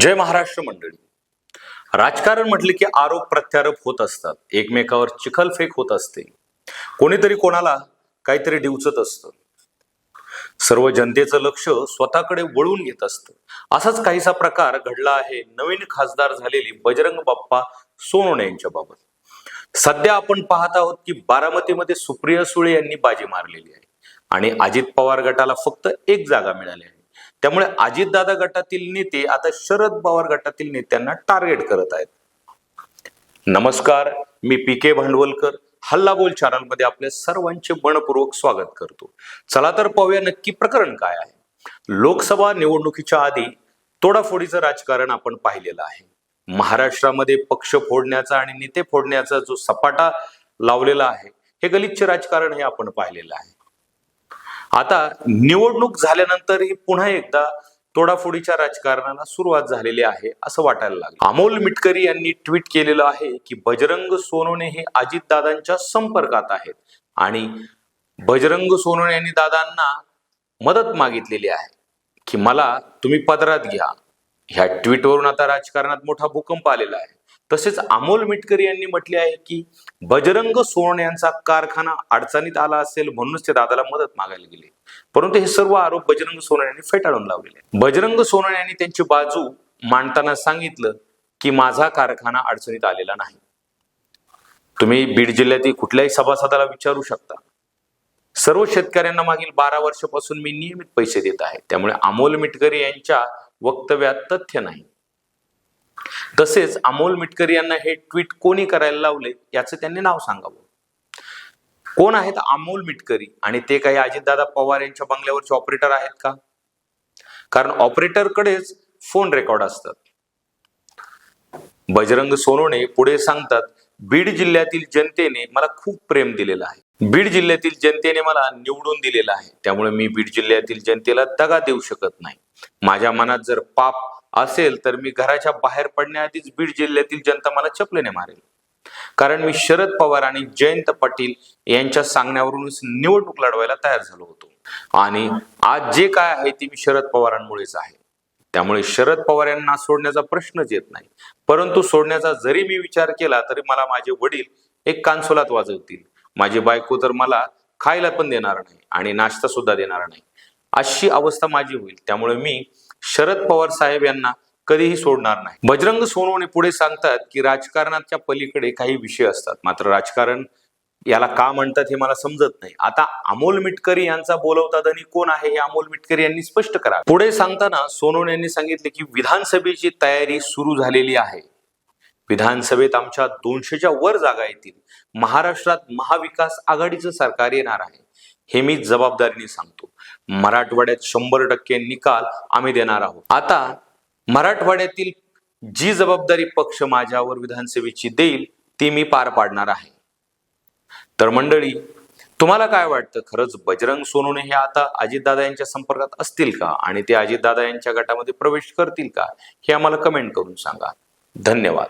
जय महाराष्ट्र मंडळी. राजकारण म्हटले की आरोप प्रत्यारोप होत असतात. एकमेकावर चिखलफेक होत असते. कोणीतरी कोणाला काहीतरी डिवचत असतं. सर्व जनतेचं लक्ष स्वतःकडे वळून घेत असतं. असाच काहीसा प्रकार घडला आहे. नवीन खासदार झालेली बजरंग बाप्पा सोनवणे यांच्या बाबत सध्या आपण पाहत आहोत की बारामतीमध्ये सुप्रिया सुळे यांनी बाजी मारलेली आहे. आणि अजित पवार गटाला फक्त एक जागा मिळाली आहे. त्यामुळे अजितदादा गटातील नेते आता शरद पवार गटातील नेत्यांना टार्गेट करत आहेत. नमस्कार मी पी के भांडवलकर हल्ला बोल चॅनलमध्ये आपल्या सर्वांचे मनपूर्वक स्वागत करतो. चला तर पाहूया नक्की प्रकरण काय आहे. लोकसभा निवडणुकीच्या आधी तोडाफोडीचं राजकारण आपण पाहिलेलं आहे. महाराष्ट्रामध्ये पक्ष फोडण्याचा आणि नेते फोडण्याचा जो सपाटा लावलेला आहे हे गलिच्छ राजकारण हे आपण पाहिलेलं आहे. आता निवडणूक झाल्यानंतरही पुन्हा एकदा तोडाफोडीच्या राजकारणाला सुरुवात झालेली आहे असं वाटायला लागलं. अमोल मिटकरी यांनी ट्विट केलेलं आहे की बजरंग सोनवणे हे अजितदादांच्या संपर्कात आहेत आणि बजरंग सोनवणे यांनी दादांना मदत मागितलेली आहे की मला तुम्ही पदरात घ्या. ह्या ट्विटवरून आता राजकारणात मोठा भूकंप आलेला आहे. तसेच अमोल मिटकरी यांनी म्हटले आहे की बजरंग सोनवणे यांचा कारखाना अडचणीत आला असेल म्हणूनच ते दादाला मदत मागायला गेले. परंतु हे सर्व आरोप बजरंग सोनवणे यांनी फेटाळून लावलेले बजरंग सोनवणे यांनी त्यांची बाजू मांडताना सांगितलं की माझा कारखाना अडचणीत आलेला नाही. तुम्ही बीड जिल्ह्यातील कुठल्याही सभासदाला विचारू शकता. सर्व शेतकऱ्यांना मागील बारा वर्षापासून मी नियमित पैसे देत आहे. त्यामुळे अमोल मिटकरी यांच्या वक्तव्यात तथ्य नाही. तसेच अमोल मिटकरी यांना हे ट्विट कोणी करायला लावले याचं त्यांनी नाव सांगावं. कोण आहेत अमोल मिटकरी आणि ते काही अजितदादा पवार यांच्या बंगल्यावरचे ऑपरेटर आहेत का? कारण ऑपरेटरकडेच फोन रेकॉर्ड असतात. बजरंग सोनोने पुढे सांगतात बीड जिल्ह्यातील जनतेने मला खूप प्रेम दिलेलं आहे. बीड जिल्ह्यातील जनतेने मला निवडून दिलेलं आहे. त्यामुळे मी बीड जिल्ह्यातील जनतेला दगा देऊ शकत नाही. माझ्या मनात जर पाप असेल तर मी घराच्या बाहेर पडण्याआधीच बीड जिल्ह्यातील जनता मला चपलेने मारेल. कारण मी शरद पवार आणि जयंत पाटील यांच्या सांगण्यावरूनच निवडणूक लढवायला तयार झालो होतो. आणि आज जे काय आहे ते मी शरद पवारांमुळेच आहे. त्यामुळे शरद पवार यांना सोडण्याचा प्रश्नच येत नाही. परंतु सोडण्याचा जरी मी विचार केला तरी मला माझे वडील एक कानसोलात वाजवतील. माझी बायको तर मला खायला पण देणार नाही आणि नाश्ता सुद्धा देणार नाही. अशी अवस्था माझी होईल. त्यामुळे मी शरद पवार साहेब यांना कधीही सोडणार नाही. बजरंग सोनवणे पुढे सांगतात की राजकारणाच्या पलीकडे काही विषय असतात. मात्र राजकारण याला का म्हणतात हे मला समजत नाही. आता अमोल मिटकरी यांचा बोलवता धनी कोण आहे हे अमोल मिटकरी यांनी स्पष्ट करा. पुढे सांगताना सोनवणे यांनी सांगितले की विधानसभेची तयारी सुरू झालेली आहे. विधानसभेत आमच्या दोनशेच्या वर जागा येतील. महाराष्ट्रात महाविकास आघाडीचं सरकार येणार आहे. हे मी जबाबदारीने सांगतो. मराठवाड्यात शंभर टक्के निकाल आम्ही देणार आहोत. आता मराठवाड्यातील जी जबाबदारी पक्ष माझ्यावर विधानसभेची देईल ती मी पार पाडणार आहे. तर मंडळी तुम्हाला काय वाटतं? खरंच बजरंग सोनूने हे आता अजितदादा यांच्या संपर्कात असतील का? आणि ते अजितदादा यांच्या गटामध्ये प्रवेश करतील का? हे आम्हाला कमेंट करून सांगा. धन्यवाद.